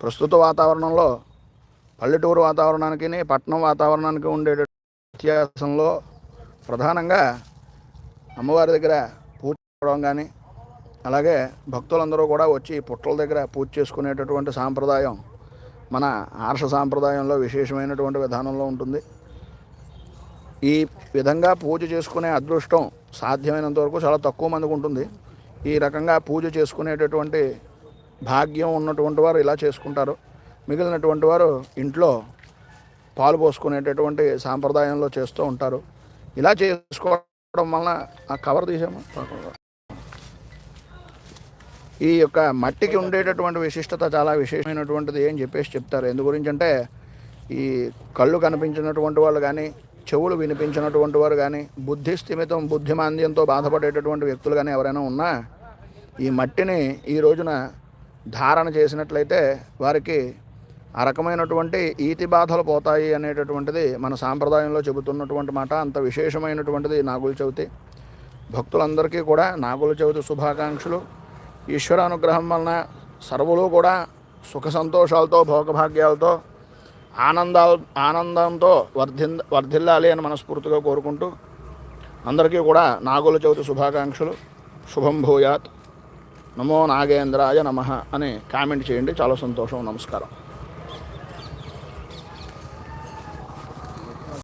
ప్రస్తుత వాతావరణంలో పల్లెటూరు వాతావరణానికి పట్టణం వాతావరణానికి ఉండే వ్యత్యాసంలో ప్రధానంగా అమ్మవారి దగ్గర పూజ చేసుకోవడం కానీ అలాగే భక్తులందరూ కూడా వచ్చి పుట్టల దగ్గర పూజ చేసుకునేటటువంటి సాంప్రదాయం మన ఆర్ష సాంప్రదాయంలో విశేషమైనటువంటి విధానంలో ఉంటుంది. ఈ విధంగా పూజ చేసుకునే అదృష్టం సాధ్యమైనంత వరకు చాలా తక్కువ మందికి ఉంటుంది. ఈ రకంగా పూజ చేసుకునేటటువంటి భాగ్యం ఉన్నటువంటి వారు ఇలా చేసుకుంటారు. మిగిలినటువంటి వారు ఇంట్లో పాలు పోసుకునేటటువంటి సాంప్రదాయంలో చేస్తూ ఉంటారు. ఇలా చేసుకోవడం వలన ఆ కవర్ తీసాము ఈ యొక్క మట్టికి ఉండేటటువంటి విశిష్టత చాలా విశేషమైనటువంటిది అని చెప్పేసి చెప్తారు. ఎందు గురించి అంటే ఈ కళ్ళు కనిపించినటువంటి వాళ్ళు కానీ చెవులు వినిపించినటువంటి వారు కానీ బుద్ధి స్థిమితం బుద్ధిమాంద్యంతో బాధపడేటటువంటి వ్యక్తులు కానీ ఎవరైనా ఉన్నా ఈ మట్టిని ఈ రోజున ధారణ చేసినట్లయితే వారికి ఆ రకమైనటువంటి ఈతి బాధలు పోతాయి అనేటటువంటిది మన సాంప్రదాయంలో చెబుతున్నటువంటి మాట. అంత విశేషమైనటువంటిది నాగుల చవితి. భక్తులందరికీ కూడా నాగుల చవితి శుభాకాంక్షలు. ఈశ్వర అనుగ్రహం వలన సర్వులు కూడా సుఖ సంతోషాలతో భోగభాగ్యాలతో ఆనందాలు ఆనందంతో వర్ధి వర్ధిల్లాలి అని మనస్ఫూర్తిగా కోరుకుంటూ అందరికీ కూడా నాగుల చవితి శుభాకాంక్షలు. శుభం భూయాత్. నమో నాగేంద్రాయ నమ అని కామెంట్ చేయండి. చాలా సంతోషం. నమస్కారం.